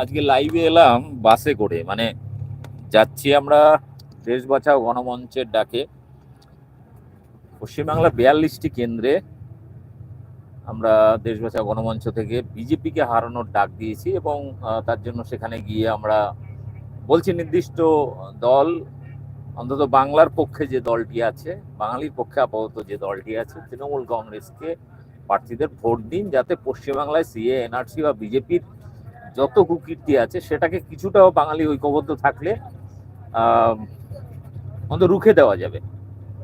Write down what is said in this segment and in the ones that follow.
আজকে লাইভে এলাম বাসে করে। মানে যাচ্ছি আমরা দেশ বাঁচাও গণমঞ্চের ডাকে। পশ্চিমবাংলা বিয়াল্লিশটি কেন্দ্রে আমরা দেশ বাঁচাও গণমঞ্চ থেকে বিজেপিকে হারানোর ডাক দিয়েছি এবং তার জন্য সেখানে গিয়ে আমরা বলছি নির্দিষ্ট দল, অন্তত বাংলার পক্ষে যে দলটি আছে, বাঙালির পক্ষে আপাতত যে দলটি আছে, তৃণমূল কংগ্রেসকে প্রার্থীদের ভোট দিন যাতে পশ্চিমবাংলায় সিএ এনআরসি বা বিজেপির যত কুকীর্তি আছে, সেটাকে কিছুটাও বাঙালি ঐক্যবদ্ধ থাকলে অন্তত রুখে দেওয়া যাবে,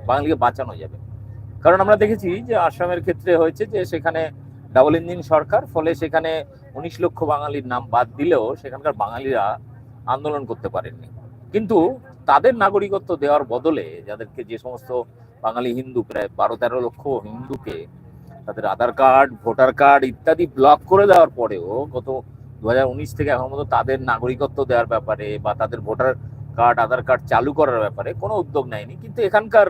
বাঙালিকে বাঁচানো যাবে। কারণ আমরা দেখেছি যে আসামের ক্ষেত্রে হয়েছে যে সেখানে ডাবল ইঞ্জিন সরকার, ফলে সেখানে উনিশ লক্ষ বাঙালির নাম বাদ দিলেও সেখানকার বাঙালিরা আন্দোলন করতে পারেননি। কিন্তু তাদের নাগরিকত্ব দেওয়ার বদলে যাদেরকে যে সমস্ত বাঙালি হিন্দু, প্রায় বারো তেরো লক্ষ হিন্দুকে তাদের আধার কার্ড, ভোটার কার্ড ইত্যাদি ব্লক করে দেওয়ার পরেও গত দু হাজার উনিশ থেকে এখন মতো তাদের নাগরিকত্ব দেওয়ার ব্যাপারে বা তাদের ভোটার কার্ড, আধার কার্ড চালু করার ব্যাপারে কোনো উদ্যোগ নেয়নি। কিন্তু এখানকার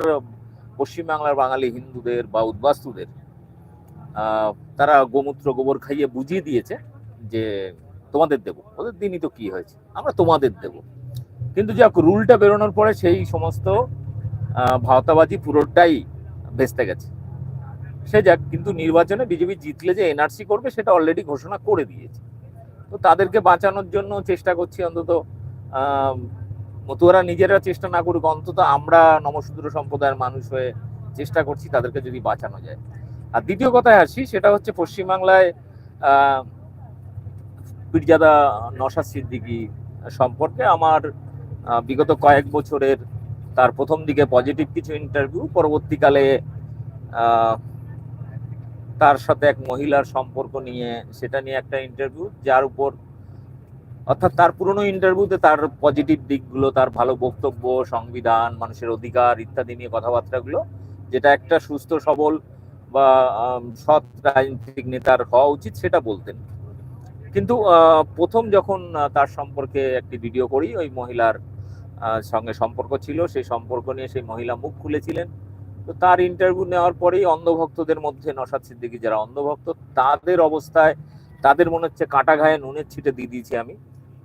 পশ্চিমবাংলার বাঙালি হিন্দুদের বা উদ্বাস্তুদের তারা গোমূত্র গোবর খাইয়ে বুঝিয়ে দিয়েছে যে তোমাদের দেবো। ওদের দিনই তো কি হয়েছে? আমরা তোমাদের দেব। কিন্তু যাক, রুলটা বেরোনোর পরে সেই সমস্ত ভাওতাবাজি পুরোটাই ভেস্তে গেছে। সে যাক, কিন্তু নির্বাচনে বিজেপি জিতলে যে এনআরসি করবে, সেটা অলরেডি ঘোষণা করে দিয়েছে। তো তাদেরকে বাঁচানোর জন্য চেষ্টা করছি অন্তত মতুয়ারা নিজেরা চেষ্টা না করুক, অন্তত আমরা নমশূদ্র সম্প্রদায়ের মানুষ হয়ে চেষ্টা করছি তাদেরকে যদি বাঁচানো যায়। আর দ্বিতীয় কথায় আসি, সেটা হচ্ছে পশ্চিমবাংলায় পীরজাদা নশাদ সিদ্দিকী সম্পর্কে আমার বিগত কয়েক বছরের তার প্রথম দিকে পজিটিভ কিছু ইন্টারভিউ পরবর্তীকালে তার সাথে এক মহিলার সম্পর্ক নিয়ে সেটা নিয়ে একটা ইন্টারভিউ যার উপর অর্থাৎ তার পুরনো ইন্টারভিউতে তার পজিটিভ দিকগুলো, তার ভালো বক্তব্য, সংবিধান, মানুষের অধিকার ইত্যাদি নিয়ে কথাবার্তাগুলো, যেটা একটা সুস্থ, সবল বা সৎ রাজনৈতিক নেতার হওয়া উচিত সেটা বলতেন। কিন্তু প্রথম যখন তার সম্পর্কে একটি ভিডিও করি, ওই মহিলার সঙ্গে সম্পর্ক ছিল, সেই সম্পর্ক নিয়ে সেই মহিলা মুখ খুলেছিলেন। তো তার ইন্টারভিউ নেওয়ার পরেই অন্ধভক্তদের মধ্যে নসাদ সিদ্দিকী, যারা অন্ধভক্ত, তাদের অবস্থায়, তাদের মনে হচ্ছে কাটা ঘায়ে নুনের ছিটে দিয়ে দিয়েছি আমি।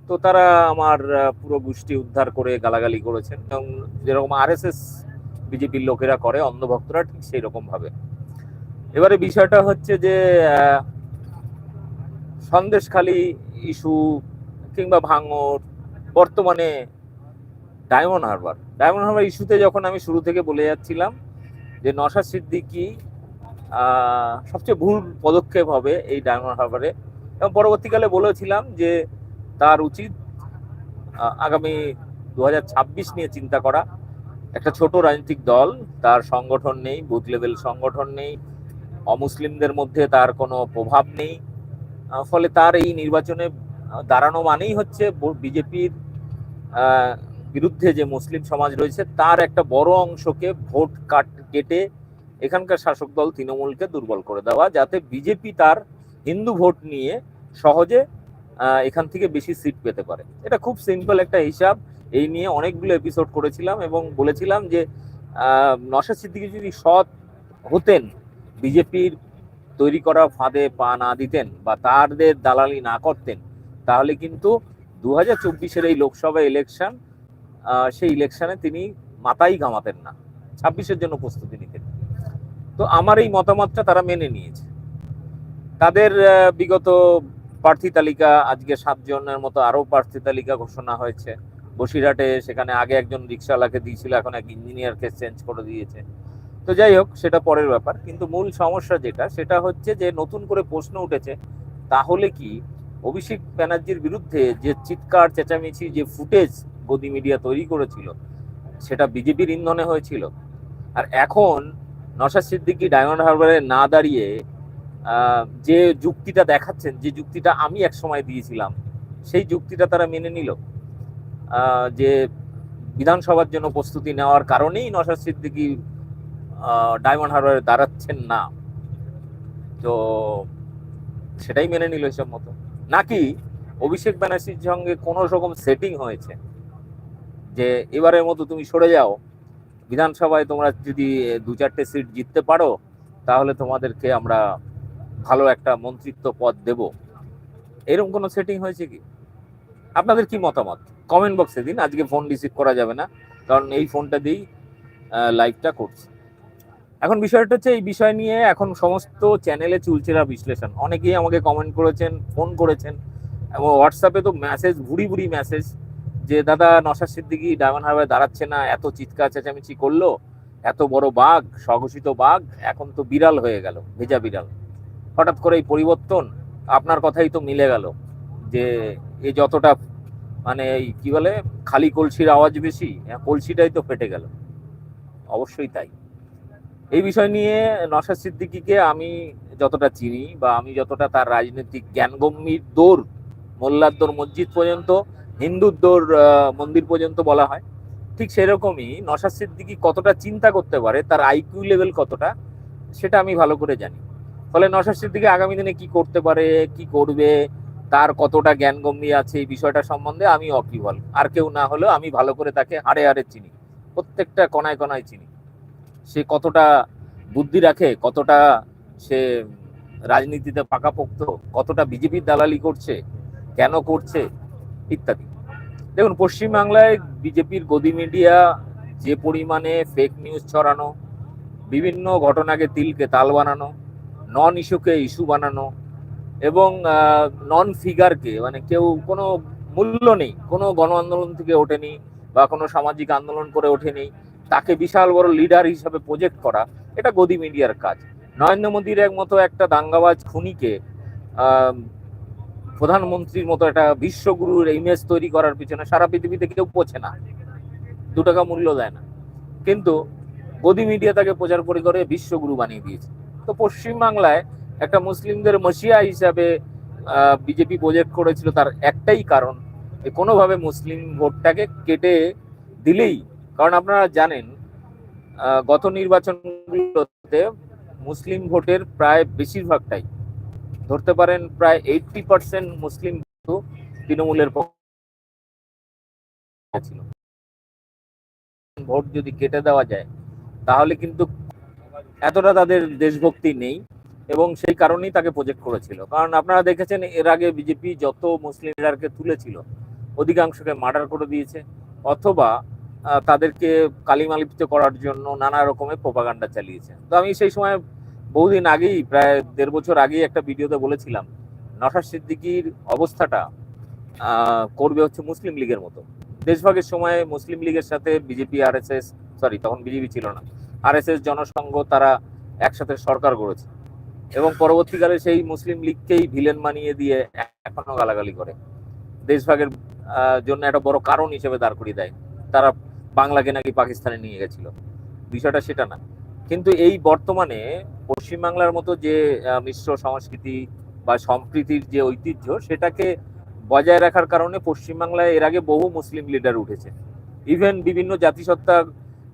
তো তারা আমার পুরো গোষ্ঠী উদ্ধার করে গালাগালি করেছেন এবং যেরকম আরএসএস বিজেপির লোকেরা করে, অন্ধভক্তরা ঠিক সেই রকম ভাবে এবারে বিষয়টা হচ্ছে যে সন্দেশখালী ইস্যু কিংবা ভাঙর বর্তমানে ডায়মন্ড হারবার। ডায়মন্ড হারবার ইস্যুতে যখন আমি শুরু থেকে বলে যাচ্ছিলাম যে নশা সিদ্দিকি সবচেয়ে ভুল পদক্ষেপ হবে এই ডায়মন্ড হারবারে। এবং পরবর্তীকালে বলেছিলাম যে তার উচিত আগামী দু হাজার ছাব্বিশ নিয়ে চিন্তা করা। একটা ছোট রাজনৈতিক দল, তার সংগঠন নেই, বুথ লেভেল সংগঠন নেই, অমুসলিমদের মধ্যে তার কোনো প্রভাব নেই। ফলে তার এই নির্বাচনে দাঁড়ানো মানেই হচ্ছে বিজেপির বিরুদ্ধে যে মুসলিম সমাজ রয়েছে, তার একটা বড় অংশকে ভোট কাট কেটে এখানকার শাসক দল তৃণমূলকে দুর্বল করে দেওয়া, যাতে বিজেপি তার হিন্দু ভোট নিয়ে সহজে এখান থেকে বেশি সিট পেতে পারে। এটা খুব সিম্পল একটা হিসাব। এই নিয়ে অনেকগুলো এপিসোড করেছিলাম এবং বলেছিলাম যে নশা সিদ্দিকি যদি সৎ হতেন, বিজেপির তৈরি করা ফাঁদে পা না দিতেন বা তাদের দালালি না করতেন, তাহলে কিন্তু দু হাজার চব্বিশের এই লোকসভা ইলেকশন সেই ইলেকশনে তিনি মাথাই ঘামাতেন না। ছাব্বিশের জন্য প্রস্তুতি নিতেন। তো আমার এই মতামতটা তারা মেনে নিয়েছে। তাদের বিগত প্রার্থী তালিকা, আজকে সাতজনের মতো আরও প্রার্থী তালিকা ঘোষণা হয়েছে। বসিরহাটে সেখানে আগে একজন রিক্সাওয়ালাকে দিয়েছিল, এখন এক ইঞ্জিনিয়ারকে চেঞ্জ করে দিয়েছে। তো যাই হোক, সেটা পরের ব্যাপার। কিন্তু মূল সমস্যা যেটা, সেটা হচ্ছে যে নতুন করে প্রশ্ন উঠেছে, তাহলে কি অভিষেক ব্যানার্জির বিরুদ্ধে যে চিৎকার, চেঁচামেচি, যে ফুটেজ গদি মিডিয়া তৈরি করেছিল, সেটা বিজেপির ইন্ধনে হয়েছিল। আর এখন নশাদ সিদ্দিকী ডায়মন্ড হারবারে না দাঁড়িয়ে যে যুক্তিটা দেখাচ্ছেন, যে যুক্তিটা আমি এক সময় দিয়েছিলাম, সেই যুক্তিটা তারা মেনে নিল। যে বিধানসভার জন্য প্রস্তুতি নেওয়ার কারণেই নশাদ সিদ্দিকি ডায়মন্ড হারবারে দাঁড়াচ্ছেন না। তো সেটাই মেনে নিল এসব মতো। নাকি অভিষেক ব্যানার্জির সঙ্গে কোনো রকম সেটিং হয়েছে? যে এবারের মতো তুমি সরে যাও। বিধানসভায় তোমরা যদি দু চারটে সিট জিততে পারো, তাহলে তোমাদেরকে আমরা ভালো একটা মন্ত্রিত্ব পদ দেব। এরকম কোনো সেটিং হয়েছে কি? আপনাদের কি মতামত? কমেন্ট বক্সে দিন, আজকে ফোন রিসিভ করা যাবে না, কারণ এই ফোনটা দিয়েই লাইভটা করছি। এখন বিষয়টা হচ্ছে, এই বিষয় নিয়ে এখন সমস্ত চ্যানেলে চুলচেরা বিশ্লেষণ। অনেকেই আমাকে কমেন্ট করেছেন ফোন করেছেন, এবং হোয়াটসঅ্যাপে তো মেসেজ ভুড়ি ভুড়ি মেসেজ যে দাদা নশা সিদ্দিকি ডায়মন্ড হারবারে দাঁড়াচ্ছে না এত চিৎকার চেঁচামেচি করল এত বড় বাঘ স্বঘোষিত বাঘ এখন তো বিড়াল হয়ে গেল ভেজা বিড়াল। হঠাৎ করে এই পরিবর্তন আপনার কথাই তো মিলে গেল যে এ যতটা মানে এই কি বলে খালি কলসির আওয়াজ বেশি হ্যাঁ, কলসিটাই তো ফেটে গেল। অবশ্যই তাই। এই বিষয় নিয়ে নশা সিদ্দিকিকে আমি যতটা চিনি বা আমি যতটা তার রাজনৈতিক জ্ঞানগম্যির দৌড় মোল্লার দৌড় মসজিদ পর্যন্ত হিন্দুর দৌড় মন্দির পর্যন্ত বলা হয়। ঠিক সেরকমই নশা সিদ্দিকি কতটা চিন্তা করতে পারে, তার আইকিউ লেভেল কতটা, সেটা আমি ভালো করে জানি। ফলে নশা সিদ্দিকি আগামী দিনে কি করতে পারে, কি করবে, তার কতটা জ্ঞানগম্যি আছে এই বিষয়টা সম্বন্ধে আমি অকিবল। আর কেউ না হলেও আমি ভালো করে তাকে হাড়ে হাড়ে চিনি, প্রত্যেকটা কণায় কণায় চিনি। সে কতটা বুদ্ধি রাখে, কতটা সে রাজনীতিতে পাকাপোক্ত, কতটা বিজেপির দালালি করছে, কেন করছে, ইত্যাদি। দেখুন, পশ্চিমবাংলায় বিজেপির গদি মিডিয়া, যে পরিমাণে ফেক নিউজ ছড়ানো, বিভিন্ন ঘটনাকে তিলকে তাল বানানো নন ইস্যুকে ইস্যু বানানো এবং নন ফিগারকে মানে কেউ কোনো মূল্য নেই, কোনো গণ আন্দোলন থেকে ওঠেনি বা কোনো সামাজিক আন্দোলন করে ওঠেনি, তাকে বিশাল বড় লিডার হিসাবে প্রজেক্ট করা, এটা গদি মিডিয়ার কাজ। নরেন্দ্র মোদীর এক মতো একটা দাঙ্গাবাজ খুনিকে প্রধানমন্ত্রীর মতো একটা বিশ্বগুরুর ইমেজ তৈরি করার পিছনে সারা পৃথিবীতে কেউ পৌঁছে না। দু টাকা মূল্য দেয় না। কিন্তু গদি মিডিয়া তাকে প্রচার করে করে বিশ্বগুরু বানিয়ে দিয়েছে। তো পশ্চিমবাংলায় একটা মুসলিমদের মসিয়া হিসাবে বিজেপি প্রজেক্ট করেছিল তার একটাই কারণ কোনোভাবে মুসলিম ভোটটাকে কেটে দিলেই, কারণ আপনারা জানেন গত নির্বাচনগুলোতে মুসলিম ভোটের প্রায় বেশিরভাগটাই ধরতে পারেন প্রায় এইটটি পার্সেন্ট মুসলিম ভোট তৃণমূলের ছিল। ভোট যদি কেটে দেওয়া যায়, তাহলে কিন্তু এতটা তাদের দেশভক্তি নেই এবং সেই কারণেই তাকে প্রজেক্ট করেছিল। কারণ আপনারা দেখেছেন, এর আগে বিজেপি যত মুসলিম লিডারকে তুলেছিল, অধিকাংশকে মার্ডার করে দিয়েছে অথবা তাদেরকে কালিমালিপ্ত করার জন্য নানা রকমের প্রপাগান্ডা চালিয়েছে। তো আমি সেই সময় বহুদিন আগেই, প্রায় দেড় বছর আগেই একটা ভিডিওতে বলেছিলাম নশার সিদ্দিকির অবস্থাটা করবে হচ্ছে মুসলিম লীগের মতো। দেশভাগের সময় মুসলিম লীগের সাথে বিজেপি, আরএসএস সরি তখন বিজেপি ছিল না। আরএসএস জনসংঘ তারা একসাথে সরকার গড়েছে এবং পরবর্তীকালে সেই মুসলিম লীগকেই ভিলেন মানিয়ে দিয়ে এখনও গালাগালি করে। দেশভাগের জন্য একটা বড় কারণ হিসেবে দাঁড় করিয়ে দেয়। তারা বাংলাকে নাকি পাকিস্তানে নিয়ে গেছিল। বিষয়টা সেটা না। কিন্তু এই বর্তমানে পশ্চিমবাংলার মতো যে মিশ্র সংস্কৃতি বা সম্প্রীতির যে ঐতিহ্য, সেটাকে বজায় রাখার কারণে পশ্চিমবাংলায় এর আগে বহু মুসলিম লিডার উঠেছে। ইভেন বিভিন্ন জাতিসত্তা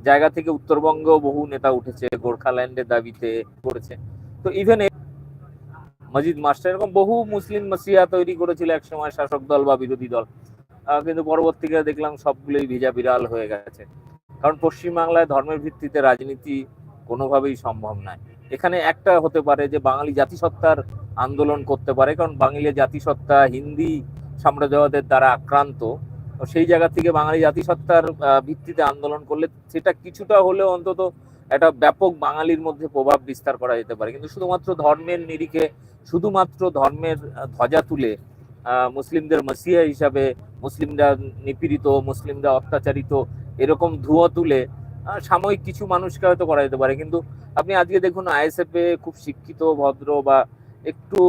জায়গা থেকে উত্তরবঙ্গ বহু নেতা উঠেছে গোর্খাল্যান্ডের দাবিতে করেছে। তো ইভেন মজিদ মাস্টার, এরকম বহু মুসলিম মসিয়া তৈরি করেছিল একসময় শাসক দল বা বিরোধী দল। কিন্তু পরবর্তীকালে দেখলাম সবগুলোই ভিজা বিড়াল হয়ে গেছে। কারণ পশ্চিমবাংলায় ধর্মের ভিত্তিতে রাজনীতি কোনোভাবেই সম্ভব নয়। এখানে একটা হতে পারে যে বাঙালি জাতিসত্তার আন্দোলন করতে পারে, কারণ বাঙালি জাতিসত্তা হিন্দি সাম্রাজ্যবাদের দ্বারা আক্রান্ত। সেই জায়গা থেকে বাঙালি জাতিসত্তার ভিত্তিতে আন্দোলন করলে সেটা কিছুটা হলেও অন্তত একটা ব্যাপক বাঙালির মধ্যে প্রভাব বিস্তার করা যেতে পারে। কিন্তু শুধুমাত্র ধর্মের নিরিখে, শুধুমাত্র ধর্মের ধ্বজা তুলে মুসলিমদের মসিয়া হিসাবে মুসলিমরা নিপীড়িত, মুসলিমরা অত্যাচারিত, এরকম ধুয়ো তুলে সাময়িক কিছু মানুষকে হয়তো করা যেতে পারে। কিন্তু আপনি আজকে দেখুন আইএসএফ এ খুব শিক্ষিত, ভদ্র বা একটু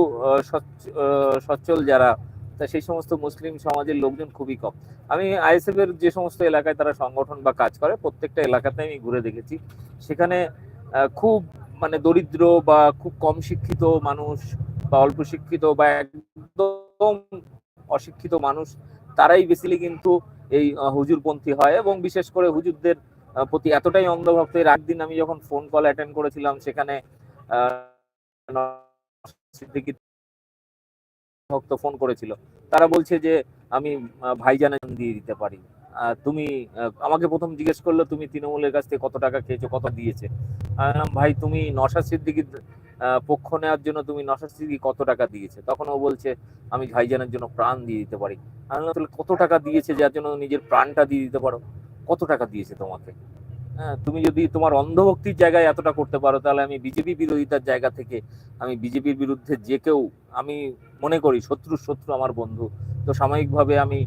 সচ্ছল যারা, তা সেই সমস্ত মুসলিম সমাজের লোকজন খুবই কম। আমি আইএসএফ এর যে সমস্ত এলাকায় তারা সংগঠন বা কাজ করে, প্রত্যেকটা এলাকাতে আমি ঘুরে দেখেছি। সেখানে খুব মানে দরিদ্র বা খুব কম শিক্ষিত মানুষ বা অল্প শিক্ষিত বা একদম অশিক্ষিত মানুষ, তারাই বেসিলি কিন্তু এই হুজুরপন্থী হয়। এবং বিশেষ করে হুজুরদের প্রতি এতটাই অন্ধভক্ত। এর আগদিন আমি যখন ফোন কল অ্যাটেন্ড করেছিলাম সেখানে ভক্ত ফোন করেছিল। তারা বলছে যে আমি আহ, ভাইজানের দিয়ে দিতে পারি। তুমি আমাকে প্রথম জিজ্ঞেস করল তুমি তৃণমূলের কাছ থেকে কত টাকা খেয়েছো কত দিয়েছে? ভাই তুমি নশা সিদ্দিকির পক্ষ নেওয়ার জন্য তুমি নশাদ সিদ্দিকি কত টাকা দিয়েছে? তখন ও বলছে আমি ভাইজানের জন্য প্রাণ দিয়ে দিতে পারি। আমি কত টাকা দিয়েছে যার জন্য নিজের প্রাণটা দিয়ে দিতে পারো? কত টাকা দিয়েছে তোমাকে? হ্যাঁ তুমি যদি তোমার অন্ধভক্তির জায়গায় এতটা করতে পারো, তাহলে আমি বিজেপি বিরোধিতার জায়গা থেকে আমি বিজেপির বিরুদ্ধে যে কেউ, আমি মনে করি শত্রু শত্রু আমার বন্ধু। তো সাময়িকভাবে আমি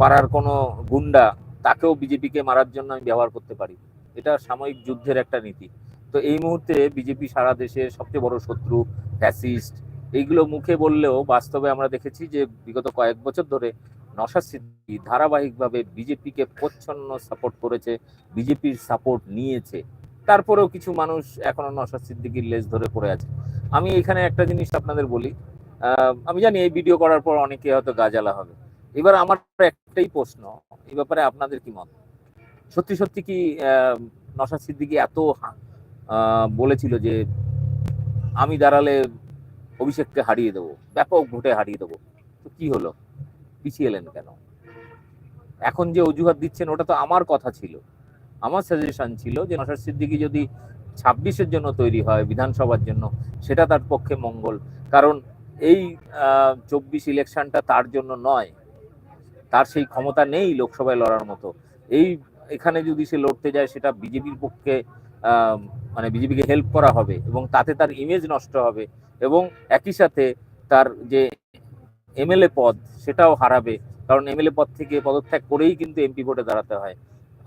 পাড়ার কোনো গুন্ডা, তাকেও বিজেপিকে মারার জন্য আমি ব্যবহার করতে পারি। এটা সাময়িক যুদ্ধের একটা নীতি। তো এই মুহূর্তে বিজেপি সারা দেশের সবচেয়ে বড় শত্রু, ফ্যাসিস্ট, এইগুলো মুখে বললেও বাস্তবে আমরা দেখেছি যে বিগত কয়েক বছর ধরে নশাদ সিদ্দিকী ধারাবাহিকভাবে বিজেপিকে প্রচ্ছন্ন সাপোর্ট করেছে, বিজেপির সাপোর্ট নিয়েছে। তারপরেও কিছু মানুষ এখনও নশাদ সিদ্দিকির লেজ ধরে পড়ে আছে। আমি এখানে একটা জিনিস আপনাদের বলি আমি জানি এই ভিডিও করার পর অনেকে হয়তো গাজালা হবে। এবার আমার একটাই প্রশ্ন, এই ব্যাপারে আপনাদের কি মত? সত্যি সত্যি কি নশাদ সিদ্দিকী এত বলেছিল যে আমি দাঁড়ালে অভিষেককে হারিয়ে দেবো, ব্যাপক ভোটে হারিয়ে দেবো, তো কি হলো? পিছিয়ে এলেন কেন? এখন যে অজুহাত দিচ্ছেন, ওটা তো আমার কথা ছিল। আমার সাজেশন ছিল যে নসার সিদ্দিকী যদি ছাব্বিশের জন্য তৈরি হয়, বিধানসভার জন্য, সেটা তার পক্ষে মঙ্গল। কারণ এই চব্বিশ ইলেকশনটা তার জন্য নয়। তার সেই ক্ষমতা নেই লোকসভায় লড়ার মতো। এই, এখানে যদি সে লড়তে যায়, সেটা বিজেপির পক্ষে মানে বিজেপিকে হেল্প করা হবে এবং তাতে তার ইমেজ নষ্ট হবে এবং একই সাথে তার যে এমএলএ পদ, সেটাও হারাবে। কারণ এমএলএ পদ থেকে পদত্যাগ করেই কিন্তু এমপি ভোটে দাঁড়াতে হয়।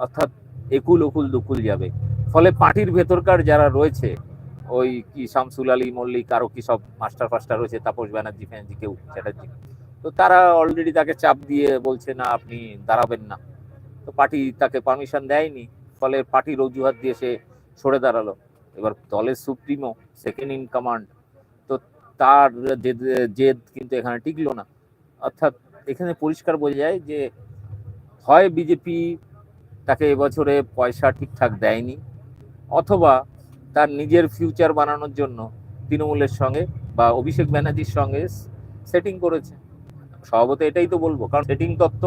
অর্থাৎ একুল উকুল দুকুল যাবে। ফলে পার্টির ভেতরকার যারা রয়েছে, ওই কি শামসুল আলী, মল্লিক, আরও কি সব মাস্টার ফাস্টার রয়েছে, তাপস ব্যানার্জি ফ্যানার্জি কেউ, চ্যাটার্জি। তো তারা অলরেডি তাকে চাপ দিয়ে বলছে, না, আপনি দাঁড়াবেন না। তো পার্টি তাকে পারমিশন দেয়নি। ফলে পার্টির অজুহাত দিয়ে সে সরে দাঁড়াল। এবার দলের সুপ্রিমো সেকেন্ড ইন কমান্ড তার জেদ কিন্তু এখানে টিকলো না। অর্থাৎ এখানে পরিষ্কার বোঝা যায় যে হয় বিজেপি তাকে এবছরে পয়সা ঠিকঠাক দেয়নি, অথবা তার নিজের ফিউচার বানানোর জন্য তৃণমূলের সঙ্গে বা অভিষেক ব্যানার্জির সঙ্গে সেটিং করেছে। স্বভাবত এটাই তো বলব, কারণ সেটিং তত্ত্ব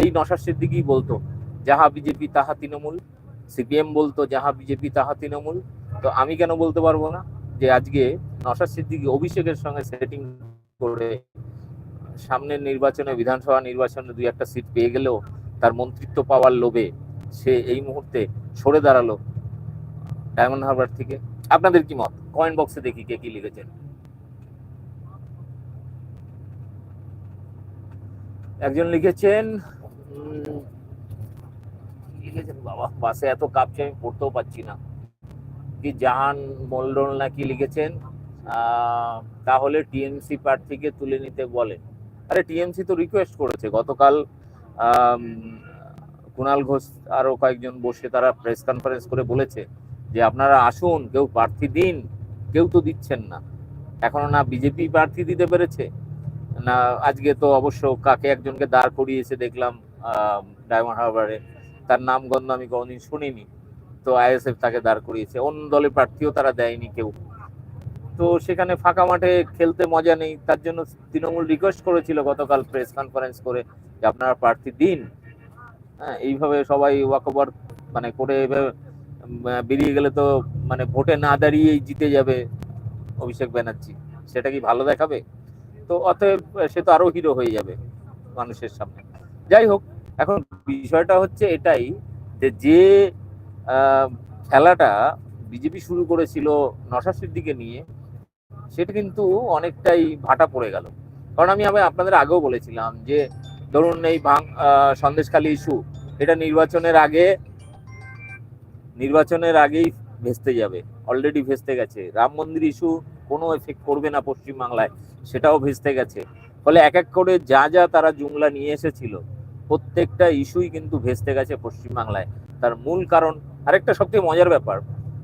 এই নশার সিদ্দিকি বলতো, যাহা বিজেপি তাহা তৃণমূল। সিপিএম বলতো, যাহা বিজেপি তাহা তৃণমূল। তো আমি কেন বলতে পারব না যে আজকে নশার সিদ্দিকি অভিষেকের সঙ্গে সেটিং করে সামনের নির্বাচনে, বিধানসভা নির্বাচনে দুই একটা সিট পেয়ে গেলেও তার মন্ত্রিত্ব পাওয়ার লোভে সে এই মুহূর্তে সরে দাঁড়াল ডায়মন্ড হারবার থেকে। আপনাদের কি মত? কমেন্ট বক্সে দেখি কে কি লিখেছেন। একজন লিখেছেন লিখেছেন? বাবা, বাসে এত কাঁপছে, আমি পড়তেও পাচ্ছি না। কি জাহান মল্ডল নাকি লিখেছেন? তাহলে টিএমসি প্রার্থীকে তুলে নিতে বলেন আরে, টিএমসি তো রিকোয়েস্ট করেছে। গতকাল কুণাল ঘোষ আরও কয়েকজন বসে তারা প্রেস কনফারেন্স করে বলেছে যে, আপনারা আসুন, কেউ প্রার্থী দিন, কেউ তো দিচ্ছেন না। এখনও না বিজেপি প্রার্থী দিতে পেরেছে, না আজকে তো অবশ্য কাকে একজনকে দাঁড় করিয়েছে দেখলাম ডায়মন্ড হারবারে। তার নাম গন্ধ আমি কোনোদিন শুনিনি। তো আইএসএফ তাকে দাঁড় করিয়েছে। অন্য দলের প্রার্থীও তারা দেয়নি কেউ। তো সেখানে ফাঁকা মাঠে খেলতে মজা নেই। তার জন্য তৃণমূল রিকোয়েস্ট করেছিল গতকাল প্রেস কনফারেন্স করে যে আপনারা প্রার্থী দিন। হ্যাঁ এইভাবে সবাই ওয়াকওভার মানে করে এভাবে বেরিয়ে গেলে তো মানে ভোটে না দাঁড়িয়েই জিতে যাবে অভিষেক ব্যানার্জি। সেটা কি ভালো দেখাবে? তো অতএব সে তো আরও হিরো হয়ে যাবে মানুষের সামনে। যাই হোক, এখন বিষয়টা হচ্ছে এটাই যে যে খেলাটা বিজেপি শুরু করেছিল নশা সিদ্দিকে নিয়ে সেটা কিন্তু অনেকটাই ভাটা পড়ে গেল। কারণ আমি আমি আপনাদের আগেও বলেছিলাম যে, ধরুন এই ভাঙ সন্দেশখালী ইস্যু এটা নির্বাচনের আগে, নির্বাচনের আগেই ভেস্তে যাবে অলরেডি ভেস্তে গেছে। রাম মন্দির ইস্যু কোনো এফেক্ট করবে না পশ্চিমবাংলায়, সেটাও ভেস্তে গেছে। ফলে এক এক করে যা যা তারা জুমলা নিয়ে এসেছিল, প্রত্যেকটা ইস্যুই কিন্তু ভেস্তে গেছে পশ্চিমবাংলায়। তার মূল কারণ, আরেকটা সবচেয়ে মজার ব্যাপার,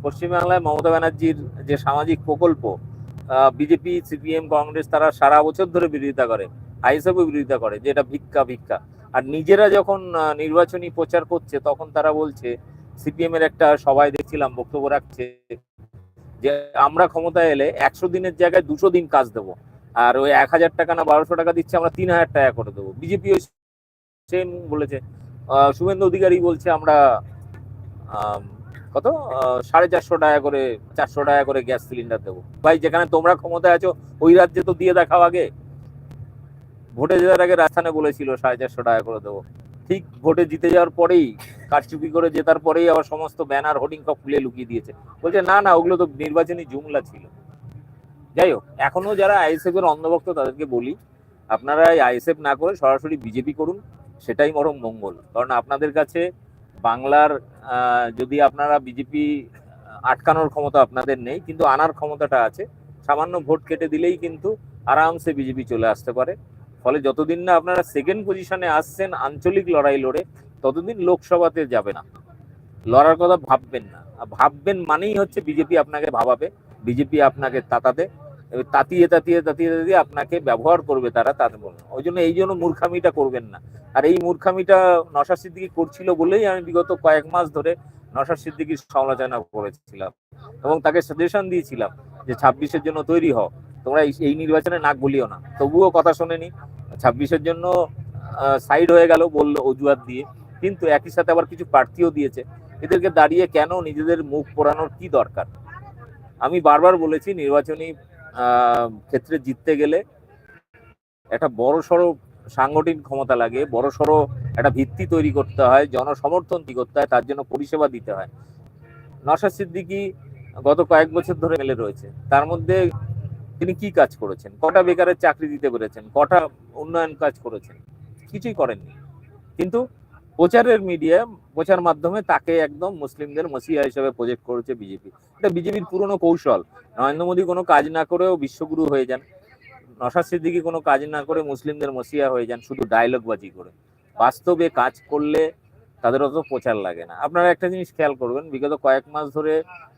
পশ্চিমবাংলায় মমতা ব্যানার্জির যে সামাজিক প্রকল্প বিজেপি সিপিএম কংগ্রেস তারা সারা বছর ধরে বিরোধিতা করে আইএসএফও বিরোধিতা করে যে এটা ভিক্ষা ভিক্ষা। আর নিজেরা যখন নির্বাচনী প্রচার করছে তখন তারা বলছে সিপিএম এর একটা সবাই দেখছিলাম বক্তব্য রাখছে যে আমরা ক্ষমতায় এলে একশো দিনের জায়গায় দুশো দিন কাজ দেবো। আর ওই এক হাজার টাকা না বারোশো টাকা দিচ্ছে আমরা তিন হাজার টাকা করে দেবো। বিজেপি সেম বলেছে। শুভেন্দু অধিকারী বলছে আমরা আম, কত? সাড়ে চারশো টাকা করে, চারশো টাকা করে গ্যাস সিলিন্ডার দেবো। ভাই, যেখানে তোমরা ক্ষমতায় আছো, ওই রাজ্যে তো দিয়ে দেখাও আগে। ভোটে জেতার আগে রাজস্থানে বলেছিল, সাড়ে চারশো টাকা করে দেবো। ঠিক ভোটে জিতে যাওয়ার পরেই, কারচুপি করে জেতার পরেই আবার সমস্ত ব্যানার, হোর্ডিং সব খুলে লুকিয়ে দিয়েছে। বলছে, না না, ওগুলো তো নির্বাচনী জুমলা ছিল। যাই হোক, এখনও যারা আইএসএফ এর অন্ধভক্ত, তাদেরকে বলি, আপনারা আইএসএফ না করে সরাসরি বিজেপি করুন, সেটাই বরং মঙ্গল। কারণ আপনাদের কাছে বাংলার যদি আপনারা বিজেপি আটকানোর ক্ষমতা আপনাদের নেই, কিন্তু আনার ক্ষমতাটা আছে, সামান্য ভোট কেটে দিলেই কিন্তু আরামসে বিজেপি চলে আসতে পারে। ফলে যতদিন না আপনারা সেকেন্ড পজিশনে আসছেন, আঞ্চলিক লড়াই লড়ে, ততদিন লোকসভাতে যাবে না। লড়ার কথা ভাববেন না। ভাববেন মানেই হচ্ছে বিজেপি আপনাকে ভাবাবে বিজেপি আপনাকে তাতাতে তাতিয়ে তাতিয়ে তাতিয়ে তাতিয়ে আপনাকে ব্যবহার করবে তারা তাতে বলুন ওই জন্য এই জন্য মূর্খামিটা করবেন না। আর এই মূর্খামিটা নশা সিদ্দিকি করছিল বলেই আমি বিগত কয়েক মাস ধরে নশা সিদ্দিকির সমালোচনা করেছিলাম এবং তাকে সাজেশন দিয়েছিলাম যে ছাব্বিশের জন্য তৈরি হও। তোমরা এই- নির্বাচনে নাক বলিও না। তবুও কথা শোনেনি। ছাব্বিশের জন্য সাইড হয়ে গেল বলল অজুহাত দিয়ে। কিন্তু একই সাথে আবার কিছু প্রার্থীও দিয়েছে। এদেরকে দাঁড়িয়ে কেন নিজেদের মুখ পোড়ানোর কি দরকার? আমি বারবার বলেছি, নির্বাচনী ক্ষেত্রে জিততে গেলে একটা বড় সড়ো সাংগঠনিক ক্ষমতা লাগে, বড় সড়ো একটা ভিত্তি তৈরি করতে হয়, জনসমর্থন তৈরি করতে হয়, তার জন্য পরিষেবা দিতে হয়। নশা সিদ্দিকি গত কয়েক বছর ধরে মেলে রয়েছে। তার মধ্যে তিনি কি কাজ করেছেন? কটা বেকারের চাকরি দিতে পেরেছেন? কটা উন্নয়ন কাজ করেছেন? কিছুই করেননি। কিন্তু প্রচারের মিডিয়া প্রচার মাধ্যমে তাকে একদম মুসলিমদের মসিয়া হিসেবে প্রজেক্ট করেছে বিজেপি এটা বিজেপির পুরনো কৌশল। নরেন্দ্র মোদী কোনো কাজ না করেও বিশ্বগুরু হয়ে যান। নশা সিদ্দিকি কোনো কাজ না করে মুসলিমদের মসিয়া হয়ে যান, শুধু ডায়লগ বাজি করে। বাস্তবে কাজ করলে তাদের অত প্রচার লাগে না। আপনারা একটা জিনিস খেয়াল করবেন, বিগত কয়েক মাস ধরে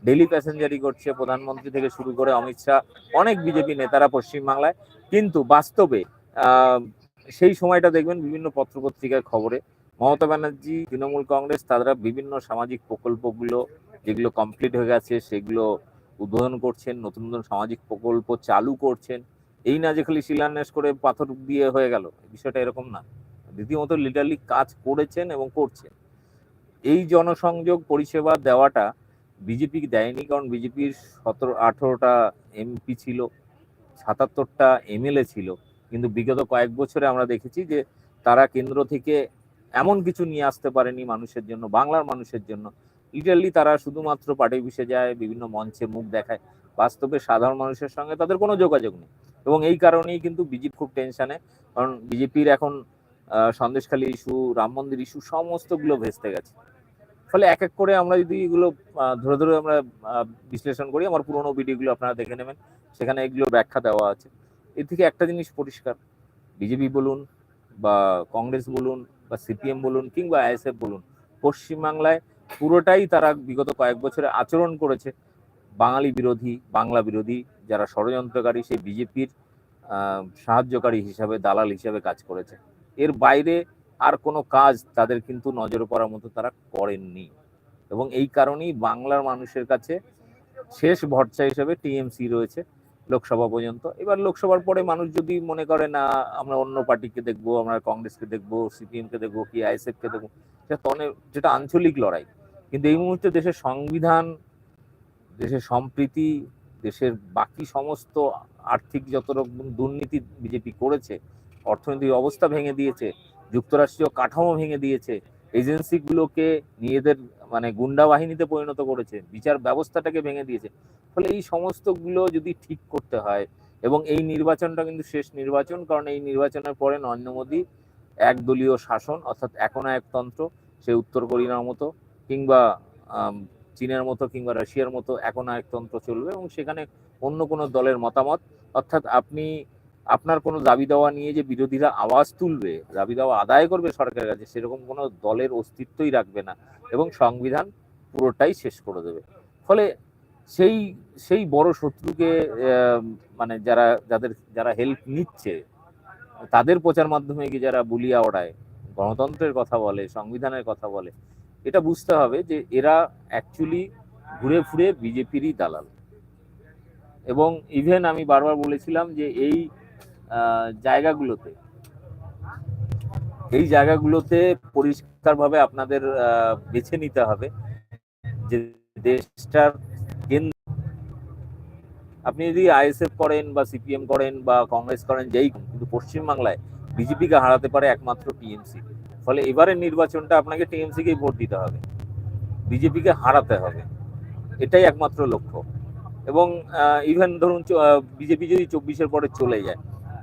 ডেলি প্যাসেঞ্জারি করছে প্রধানমন্ত্রী থেকে শুরু করে অমিত শাহ, অনেক বিজেপি নেতারা পশ্চিমবাংলায়। কিন্তু বাস্তবে সেই সময়টা দেখবেন বিভিন্ন পত্রপত্রিকার খবরে। মমতা ব্যানার্জি, তৃণমূল কংগ্রেস, তারা বিভিন্ন সামাজিক প্রকল্পগুলো যেগুলো কমপ্লিট হয়ে গেছে, সেগুলো উদ্বোধন করছেন, নতুন নতুন সামাজিক প্রকল্প চালু করছেন। এই না যে খালি শিলান্যাস করে পাথর দিয়ে হয়ে গেল বিষয়টা এরকম না। দ্বিতীয়ত লিটারলি কাজ করেছেন এবং করছেন। এই জনসংযোগ পরিষেবা দেওয়াটা বিজেপি দেয়নি, কারণ বিজেপির সতেরো, আঠেরোটা এমপি ছিল, সাতাত্তরটা এমএলএ ছিল। কিন্তু বিগত কয়েক বছরে আমরা দেখেছি যে তারা কেন্দ্র থেকে এমন কিছু নিয়ে আসতে পারেনি মানুষের জন্য, বাংলার মানুষের জন্য। লিটারলি তারা শুধুমাত্র পার্টি বিষে যায়, বিভিন্ন মঞ্চে মুখ দেখায়। বাস্তবে সাধারণ মানুষের সঙ্গে তাদের কোনো যোগাযোগ নেই। এবং এই কারণেই কিন্তু বিজেপি খুব টেনশনে কারণ বিজেপির এখন সন্দেশখালী ইস্যু রাম মন্দির ইস্যু সমস্তগুলো ভেস্তে গেছে। ফলে এক এক করে আমরা যদি এগুলো ধরে ধরে আমরা বিশ্লেষণ করি, আমার পুরোনো ভিডিওগুলো আপনারা দেখে নেবেন। সেখানে এগুলো ব্যাখ্যা দেওয়া আছে। এর থেকে একটা জিনিস পরিষ্কার। বিজেপি বলুন বা কংগ্রেস বলুন বা সিপিএম বলুন কিংবা আইএসএফ বলুন, পশ্চিমবাংলায় পুরোটাই তারা বিগত কয়েক বছরে আচরণ করেছে। বাঙালি বিরোধী, বাংলা বিরোধী, যারা ষড়যন্ত্রকারী, সেই বিজেপির সাহায্যকারী হিসাবে, দালাল হিসাবে কাজ করেছে। এর বাইরে আর কোনো কাজ তাদের কিন্তু নজরে পড়ার মতো তারা করেননি। এবং এই কারণেই বাংলার মানুষের কাছে শেষ ভরসা হিসেবে টিএমসি রয়েছে। লোকসভা পর্যন্ত। এবার লোকসভার পরে মানুষ যদি মনে করে, না, আমরা অন্য পার্টিকে দেখব, আমরা কংগ্রেসকে দেখব সিপিএম কে দেখব কি আইএসএফ কে দেখব সেটা অনেক, যেটা আঞ্চলিক লড়াই। কিন্তু এই মুহূর্তে দেশের সংবিধান, দেশের সম্প্রীতি, দেশের বাকি সমস্ত আর্থিক যত রকম দুর্নীতি বিজেপি করেছে, অর্থনৈতিক অবস্থা ভেঙে দিয়েছে, যুক্তরাষ্ট্রীয় কাঠামো ভেঙে দিয়েছে, এজেন্সিগুলোকে নিজেদের মানে গুন্ডা বাহিনীতে পরিণত করেছে, বিচার ব্যবস্থাটাকে ভেঙে দিয়েছে। ফলে এই সমস্তগুলো যদি ঠিক করতে হয় এবং এই নির্বাচনটা কিন্তু শেষ নির্বাচন, কারণ এই নির্বাচনের পরে নরেন্দ্র মোদী একদলীয় শাসন, অর্থাৎ একনায়কতন্ত্র সে উত্তর কোরিয়ার মতো কিংবা চীনের মতো কিংবা রাশিয়ার মতো একনায়কতন্ত্র চলবে এবং সেখানে অন্য কোনো দলের মতামত। অর্থাৎ আপনি আপনার কোনো দাবি দেওয়া নিয়ে যে বিরোধীরা আওয়াজ তুলবে, দাবি দেওয়া আদায় করবে সরকারের কাছে, সেরকম কোনো দলের অস্তিত্বই রাখবে না এবং সংবিধান পুরোটাই শেষ করে দেবে। ফলে সেই সেই বড় শত্রুকে মানে যারা, যাদের, যারা হেল্প নিচ্ছে, তাদের প্রচার মাধ্যমে কি যারা বুলিয়া ওড়ায়, গণতন্ত্রের কথা বলে, সংবিধানের কথা বলে, এটা বুঝতে হবে যে এরা অ্যাকচুয়ালি ঘুরে ফুরে বিজেপিরই দালাল। এবং ইভেন আমি বারবার বলেছিলাম যে এই জায়গাগুলোতে। এই জায়গাগুলোতে পরিষ্কারভাবে আপনাদের বেছে নিতে হবে যে দেশটার কেন্দ্র। আপনি যদি আইএসএফ করেন বা সিপিএম করেন বা কংগ্রেস করেন, যেই কিন্তু পশ্চিমবাংলায় বিজেপিকে হারাতে পারে একমাত্র টিএমসি। ফলে এবারের নির্বাচনটা আপনাকে টিএমসি কেই ভোট দিতে হবে। বিজেপিকে হারাতে হবে। এটাই একমাত্র লক্ষ্য। এবং ইভেন ধরুন বিজেপি যদি চব্বিশের পরে চলে যায়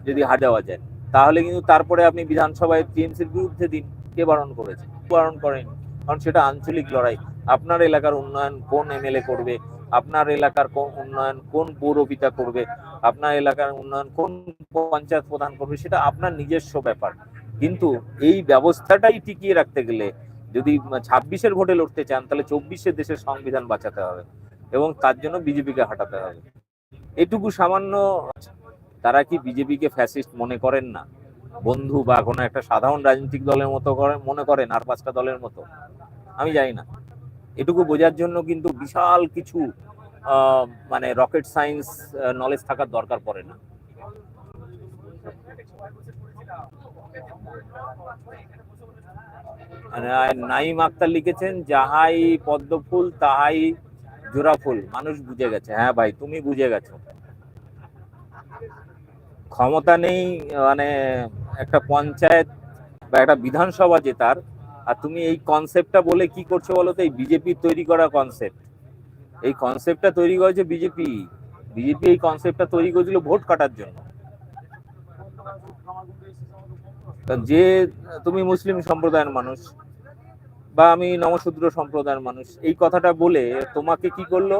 যদি হাজাওয়া যায়। তাহলে কিন্তু তারপরে আপনি বিধানসভায় টিএমসির বিরুদ্ধে দিন। কে বারণ করেছে? বারণ করেন? কারণ সেটা আঞ্চলিক লড়াই। আপনার এলাকার উন্নয়ন কোন এমএলএ করবে? আপনার এলাকার কোন উন্নয়ন কোন পৌরপিতা করবে? আপনার এলাকার উন্নয়ন কোন পঞ্চায়েত প্রধান করবে? সেটা আপনার নিজস্ব ব্যাপার। কিন্তু এই ব্যবস্থাটাই টিকিয়ে রাখতে গেলে যদি ছাব্বিশের ভোটে লড়তে চান, তাহলে চব্বিশে দেশের সংবিধান বাঁচাতে হবে এবং তার জন্য বিজেপিকে হাঁটাতে হবে। এটুকু সামান্য তারা কি বিজেপিকে ফ্যাসিস্ট মনে করেন না? বন্ধু বা কোনো একটা সাধারণ রাজনৈতিক দলের মতো করে মনে করেন আর পাঁচটা দলের মতো? আমি জানি না। এটুকু বোঝার জন্য কিন্তু বিশাল কিছু মানে রকেট সায়েন্স নলেজ থাকার দরকার পড়ে না। মানে, নাইম আক্তার লিখেছেন যাহাই পদ্ম ফুল তাহাই জোড়া ফুল মানুষ বুঝে গেছে। হ্যাঁ ভাই তুমি বুঝে গেছো। ক্ষমতা নেই মানে একটা পঞ্চায়েত বা একটা বিধানসভা জেতার আর তুমি এই কনসেপ্টটা বলে কি করছ বলো তো? এই বিজেপি তৈরি করা কনসেপ্ট এই কনসেপ্টটা তৈরি করেছে বিজেপি বিজেপি এই কনসেপ্টটা তৈরি করেছিল ভোট কাটার জন্য। যে তুমি মুসলিম সম্প্রদায়ের মানুষ বা আমি নমশূদ্র সম্প্রদায়ের মানুষ, এই কথাটা বলে তোমাকে কি করল?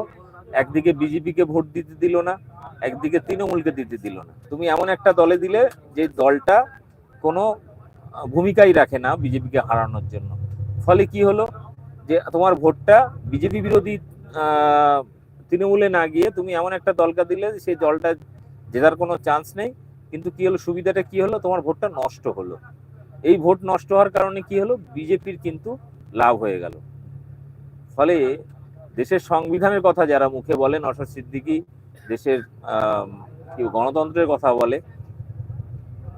একদিকে বিজেপিকে ভোট দিতে দিল না, একদিকে তৃণমূলকে দিতে দিল না। তুমি এমন একটা দলে দিলে যে দলটা কোনো ভূমিকাই রাখে না বিজেপিকে হারানোর জন্য। ফলে কি হলো? যে তোমার ভোটটা বিজেপি বিরোধী তৃণমূলে না গিয়ে তুমি এমন একটা দলকে দিলে সেই দলটা জেতার কোনো চান্স নেই। কিন্তু কি হলো? সুবিধাটা কি হলো? তোমার ভোটটা নষ্ট হলো। এই ভোট নষ্ট হওয়ার কারণে কি হলো? বিজেপির কিন্তু লাভ হয়ে গেল। ফলে দেশের সংবিধানের কথা যারা মুখে বলেন, অশোক সিদ্দিকী দেশের গণতন্ত্রের কথা বলে,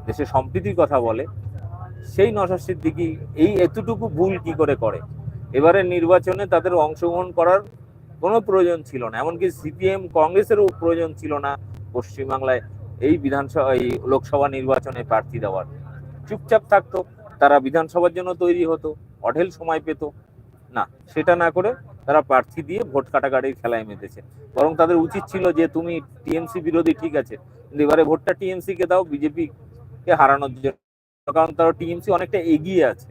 দেশের সম্প্রীতির কথা বলে, সেই নশাদ সিদ্দিকি এই এতটুকু ভুল কি করে করে? এবারে নির্বাচনে তাদের অংশগ্রহণ করার কোনো প্রয়োজন ছিল না, এমনকি সিপিএম কংগ্রেসেরও প্রয়োজন ছিল না পশ্চিমবাংলায় এই বিধানসভা, এই লোকসভা নির্বাচনে প্রার্থী দেওয়ার। চুপচাপ থাকতো, তারা বিধানসভার জন্য তৈরি হতো, অঢেল সময় পেত, না, সেটা না করে তারা প্রার্থী দিয়ে ভোট কাটাকাটির খেলায় মেতেছে। বরং তাদের উচিত ছিল যে তুমি টিএমসি বিরোধী, ঠিক আছে। কিন্তু এবারে ভোটটা টিএমসি কে দাও বিজেপি কে হারানোর জন্য। কারণ তারা টিএমসি অনেকটা এগিয়ে আছে।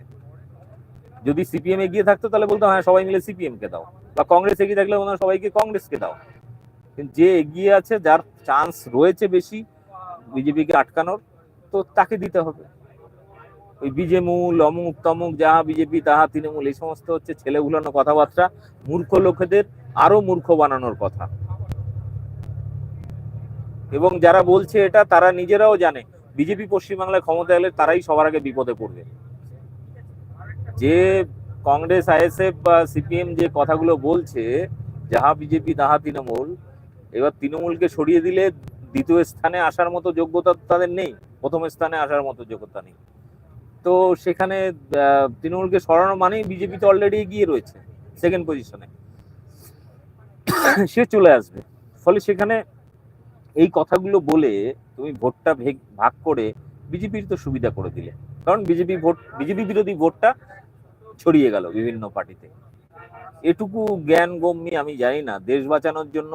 যদি সিপিএম এগিয়ে থাকতো, তাহলে বলতো হ্যাঁ সবাই মিলে সিপিএম কে দাও। বা কংগ্রেস এগিয়ে থাকলে বলতো সবাইকে কংগ্রেসকে দাও। যে এগিয়ে আছে, যার চান্স রয়েছে বেশি, বিজেপিকে আটকানোর, তো তাকে দিতে হবে। ওই বিজেমূল অমুক, তমুক যাহা বিজেপি, তাহা, তৃণমূল, এই সমস্ত হচ্ছে ছেলে ভুলানো কথাবার্তা, মূর্খ লোকেদের আরও মূর্খ বানানোর কথা। এবং যারা বলছে এটা, তারা নিজেরাও জানে, বিজেপি পশ্চিমবাংলায় ক্ষমতা এলে তারাই সবার আগে বিপদে পড়বে। যে কংগ্রেস, আইএসএফ বা সিপিএম যে কথাগুলো বলছে, যাহা বিজেপি, তাহা তৃণমূল, এবার তৃণমূলকে সরিয়ে দিলে দ্বিতীয় স্থানে আসার মতো যোগ্যতা তাদের নেই, প্রথম স্থানে আসার মতো যোগ্যতা নেই। তো সেখানে তৃণমূলকে সরানো মানেই বিজেপি তো অলরেডি এগিয়ে রয়েছে সেকেন্ড পজিশনে সে চলে আসবে। ফলে সেখানে এই কথাগুলো বলে তুমি ভোটটা ভেগ- করে বিজেপির তো সুবিধা করে দিলে। কারণ বিজেপি ভোট, বিজেপি বিরোধী ভোটটা ছড়িয়ে গেল বিভিন্ন পার্টিতে। এটুকু জ্ঞান গম্যি আমি জানি না। দেশ বাঁচানোর জন্য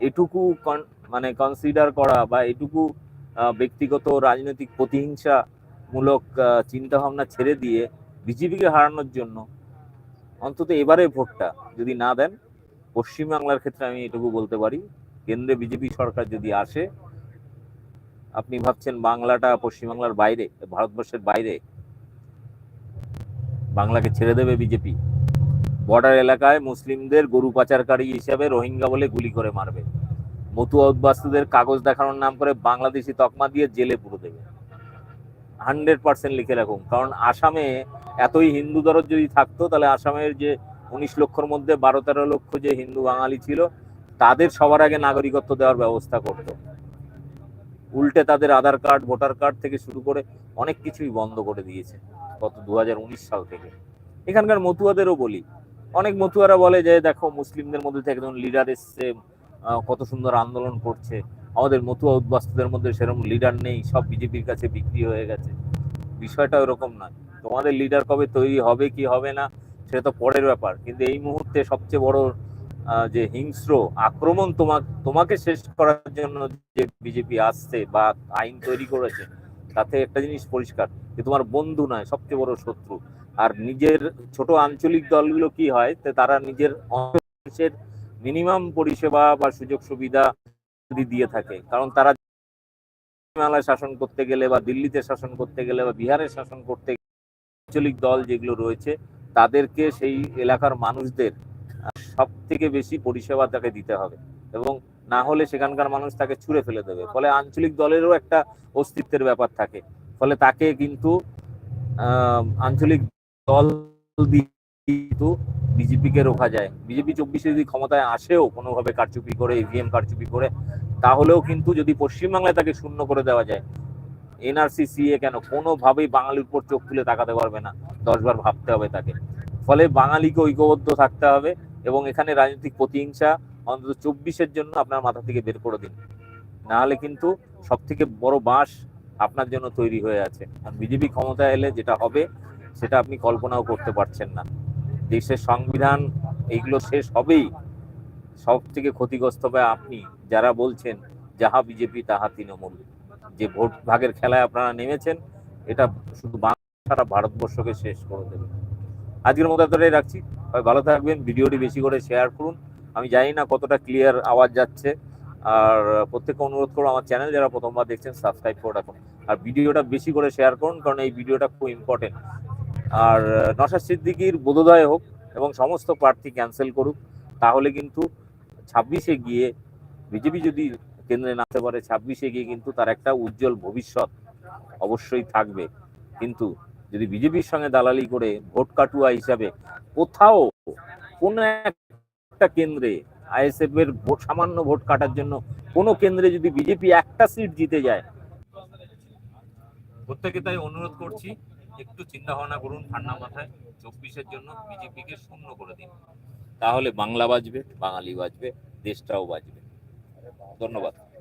এটুকু মানে কনসিডার করা বা এটুকু ব্যক্তিগত রাজনৈতিক প্রতিহিংসা মূলক চিন্তা ভাবনা ছেড়ে দিয়ে বিজেপিকে হারানোর জন্য অন্তত এবারে ভোটটা যদি না দেন, পশ্চিমবাংলার ক্ষেত্রে আমি এটুকু বলতে পারি, কেন্দ্রে বিজেপি সরকার যদি আসে, আপনি ভাবছেন বাংলাটা পশ্চিমবাংলার বাইরে, ভারতবর্ষের বাইরে, বাংলাকে ছেড়ে দেবে বিজেপি, বর্ডার এলাকায় মুসলিমদের গরু পাচারকারী হিসেবে রোহিঙ্গা বলে গুলি করে মারবে, মতুয়া উদ্বাস্তুদের কাগজ দেখানোর নাম করে বাংলাদেশি তকমা দিয়ে জেলে পুরো দেবে। হান্ড্রেড পার্সেন্ট লিখে রাখুন। কারণ আসামে এতই হিন্দু দরদ যদি থাকতো, তাহলে আসামের যে উনিশ লক্ষর মধ্যে বারো তেরো লক্ষ যে হিন্দু বাঙালি ছিল, তাদের সবার আগে নাগরিকত্ব দেওয়ার ব্যবস্থা করত। উল্টে তাদের আধার কার্ড, ভোটার কার্ড থেকে শুরু করে অনেক কিছুই বন্ধ করে দিয়েছে গত দু হাজার উনিশ সাল থেকে। এখানকার মতুয়াদেরও বলি, অনেক মতুয়ারা বলে যে, দেখো, মুসলিমদের মধ্যে থেকে একজন লিডার এসছে কত সুন্দর আন্দোলন করছে। আমাদের মতুয়া উদ্বাস্তুদের মধ্যে সেরকম লিডার নেই, সব বিজেপির কাছে বিক্রি হয়ে গেছে। বিষয়টা ওরকম নয়। তোমাদের লিডার কবে তৈরি হবে, কি হবে না, সেটা তো পরের ব্যাপার। কিন্তু এই মুহূর্তে সবচেয়ে বড় যে হিংস্র আক্রমণ তোমাকে তোমাকে শেষ করার জন্য যে বিজেপি আসছে বা আইন তৈরি করেছে, তাতে একটা জিনিস পরিষ্কার, যে তোমার বন্ধু নয়, সবচেয়ে বড় শত্রু। আর নিজের ছোট আঞ্চলিক দলগুলো কি হয় তারা নিজের অংশের মিনিমাম পরিষেবা বা সুযোগ সুবিধা যদি দিয়ে থাকে। কারণ তারা বাংলায় শাসন করতে গেলে বা দিল্লিতে শাসন করতে গেলে বা বিহারে শাসন করতে আঞ্চলিক দল যেগুলো রয়েছে, তাদেরকে সেই এলাকার মানুষদের সব থেকে বেশি পরিষেবা তাকে দিতে হবে এবং না হলে সেখানকার মানুষ তাকে ছুঁড়ে ফেলে দেবে। ফলে আঞ্চলিক দলেরও একটা অস্তিত্বের ব্যাপার থাকে। ফলে তাকে কিন্তু আঞ্চলিক দল কিন্তু বিজেপিকে রোখা যায়। বিজেপি চব্বিশে যদি ক্ষমতায় আসেও কোনোভাবে কারচুপি করে ইভিএম কারচুপি করে, তাহলেও কিন্তু যদি পশ্চিমবাংলায় তাকে শূন্য করে দেওয়া যায় এনআরসি সিএ কেন? কোনোভাবেই বাঙালির উপর চোখ তুলে তাকাতে পারবে না। দশবার ভাবতে হবে তাকে। ফলে বাঙালিকে ঐক্যবদ্ধ থাকতে হবে এবং এখানে রাজনৈতিক প্রতিহিংসা অন্তত চব্বিশের জন্য আপনার মাথা থেকে বের করে দিন। না হলে কিন্তু সব থেকে বড় বাঁশ আপনার জন্য তৈরি হয়ে আছে। আর বিজেপি ক্ষমতায় এলে যেটা হবে, সেটা আপনি কল্পনাও করতে পারছেন না। দেশের সংবিধান এইগুলো শেষ হবেই। সব থেকে ক্ষতিগ্রস্ত হবে আপনি, যারা বলছেন, যাহা বিজেপি, তাহা তৃণমূল। যে ভোট ভাগের খেলায় আপনারা নেমেছেন, এটা শুধু বাংলা সারা ভারতবর্ষকে শেষ করে দেবে। আজকের মতো এতটাই রাখছি। ভালো থাকবেন, ভিডিওটি বেশি করে শেয়ার করুন। আমি জানি না কতটা ক্লিয়ার আওয়াজ যাচ্ছে। আর প্রত্যেককে অনুরোধ করব, আমার চ্যানেল যারা প্রথমবার দেখছেন সাবস্ক্রাইব করে রাখুন। আর ভিডিওটা বেশি করে শেয়ার করুন, কারণ এই ভিডিওটা খুব ইম্পর্টেন্ট আর নশাদ সিদ্দিকির বোধোদয় হোক এবং সমস্ত প্রার্থী ক্যান্সেল করুক, তাহলে কিন্তু ছাব্বিশে গিয়ে বিজেপি যদি কেন্দ্রে নামতে পারে, ছাব্বিশে গিয়ে কিন্তু তার একটা উজ্জ্বল ভবিষ্যৎ অবশ্যই থাকবে। কিন্তু যদি বিজেপির সঙ্গে দালালি করে ভোট কাটুয়া হিসাবে কোথাও কোন একটা কেন্দ্রে আইএসএফ এর ভোট, সামান্য ভোট কাটার জন্য কোন কেন্দ্রে যদি বিজেপি একটা সিট জিতে যায়, প্রত্যেকে তাই অনুরোধ করছি। একটু চিন্তা ভাবনা করুন ঠান্ডা মাথায় চব্বিশের জন্য বিজেপিকে শূন্য করে দিন। তাহলে বাংলা বাজবে, বাঙালি বাজবে, দেশটাও বাজবে। ধন্যবাদ।